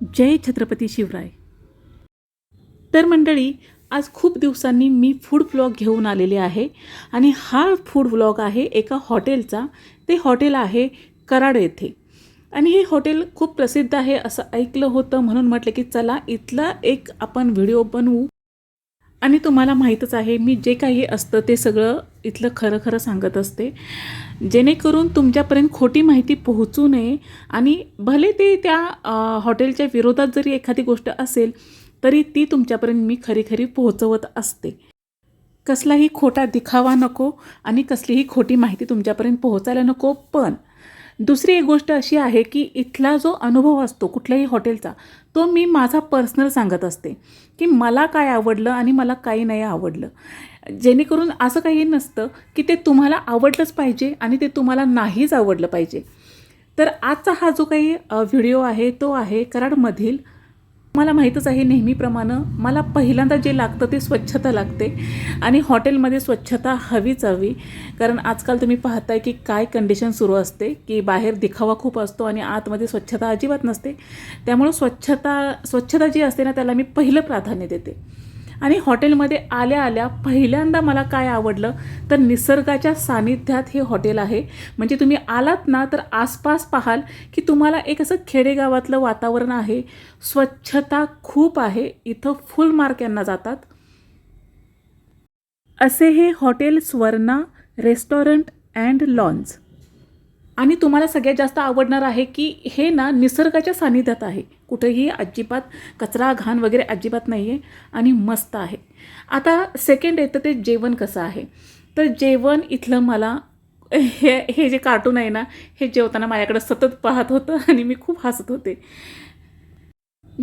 जय छत्रपती शिवराय. तर मंडळी आज खूप दिवसांनी मी फूड व्लॉग घेऊन आलेले आहे आणि हा फूड व्लॉग आहे एका हॉटेलचा. ते हॉटेल आहे कराड येथे. आणि हे हॉटेल खूप प्रसिद्ध आहे असं ऐकलं होतं म्हणून म्हटलं की चला इथला एक आपण व्हिडिओ बनवू. आणि तुम्हाला माहीतच आहे मी जे काही असतं ते सगळं इथलं खरं खरं सांगत असते. जेणेकरून तुमच्यापर्यंत खोटी माहिती पोहोचू नये आणि भले ते त्या हॉटेलच्या विरोधात जरी एखादी गोष्ट असेल तरी ती तुमच्यापर्यंत मी खरी खरी पोहोचवत असते. कसलाही खोटा दिखावा नको आणि कसलीही खोटी माहिती तुमच्यापर्यंत पोहोचायला नको पण दुसरी एक गोष्ट अशी आहे की इथला जो अनुभव असतो कुठल्याही हॉटेलचा तो मी माझा पर्सनल सांगत असते की मला काय आवडलं आणि मला काही नाही आवडलं. जेणेकरून असं काही नसतं की ते तुम्हाला आवडलंच पाहिजे आणि ते तुम्हाला नाहीच आवडलं पाहिजे. तर आजचा हा जो काही व्हिडिओ आहे तो आहे कराडमधील मला माहीतच आहे नेहमीप्रमाणे मला पहिल्यांदा जे लागतं ते स्वच्छता लागते आणि हॉटेलमध्ये स्वच्छता हवीच हवी. कारण आजकाल तुम्ही पाहताय की काय कंडिशन सुरू असते की बाहेर दिखावा खूप असतो आणि आतमध्ये स्वच्छता अजिबात नसते. त्यामुळं स्वच्छता स्वच्छता जी असते ना त्याला मी पहिलं प्राधान्य देते. आणि हॉटेलमध्ये आल्या आल्या पहिल्यांदा मला काय आवडलं तर निसर्गाच्या सानिध्यात हे हॉटेल आहे. म्हणजे तुम्ही आलात ना तर आसपास पाहाल की तुम्हाला एक असं खेडेगावातलं वातावरण आहे. स्वच्छता खूप आहे. इथं फुल मार्क यांना जातात. असे हे hotel Swarna restaurant and lawns आणि तुम्हाला सगळ्यात जास्त आवडणार आहे की हे ना निसर्गाच्या सानिध्यात आहे. कुठेही अजिबात कचरा घाण वगैरे अजिबात नाही आहे आणि मस्त आहे. आता सेकंड येतं ते जेवण कसं आहे? तर जेवण इथलं मला हे हे जे कार्टून आहे ना हे जेवताना माझ्याकडे सतत पाहत होतं आणि मी खूप हसत होते.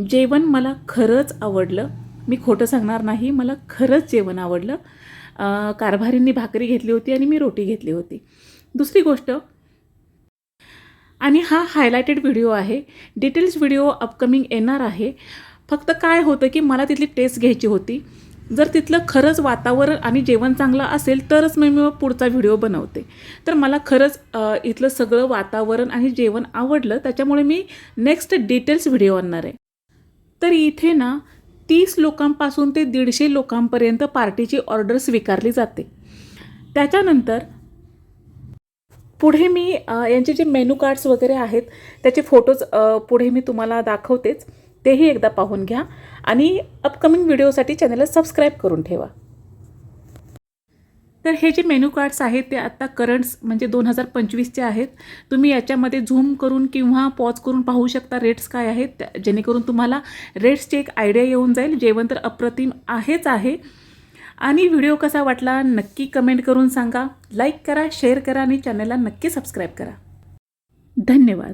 जेवण मला खरंच आवडलं. मी खोटं सांगणार नाही मला खरंच जेवण आवडलं. कारभारींनी भाकरी घेतली होती आणि मी रोटी घेतली होती. दुसरी गोष्ट आणि हा हायलायटेड व्हिडिओ आहे. डिटेल्स व्हिडिओ अपकमिंग येणार आहे. फक्त काय होतं की मला तिथली टेस्ट घ्यायची होती. जर तिथलं खरंच वातावरण आणि जेवण चांगलं असेल तरच मी मग पुढचा व्हिडिओ बनवते. तर मला खरंच इथलं सगळं वातावरण आणि जेवण आवडलं. त्याच्यामुळे मी नेक्स्ट डिटेल्स व्हिडिओ आणणार आहे. तर इथे ना तीस लोकांपासून ते दीडशे लोकांपर्यंत पार्टीची ऑर्डर स्वीकारली जाते. त्याच्यानंतर पुढे मी यांचे जे मेनू कार्ड्स वगैरे आहेत त्याचे फोटोज पुढे मी तुम्हाला दाखवतेच. तेही एकदा पाहून घ्या आणि अपकमिंग व्हिडिओसाठी चॅनलला सबस्क्राईब करून ठेवा. तर हे जे मेनू कार्ड्स आहेत ते आत्ता करंट्स म्हणजे दोन हजार पंचवीसचे आहेत. तुम्ही याच्यामध्ये झूम करून किंवा पॉज करून पाहू शकता रेट्स काय आहेत. त्या- जेणेकरून तुम्हाला रेट्सची एक आयडिया येऊन जाईल. जेवण तर अप्रतिम आहेच आहे. आणि व्हिडिओ कसा वाटला नक्की कमेंट करून सांगा. लाईक करा शेअर करा आणि चॅनलला नक्की सबस्क्राईब करा. धन्यवाद.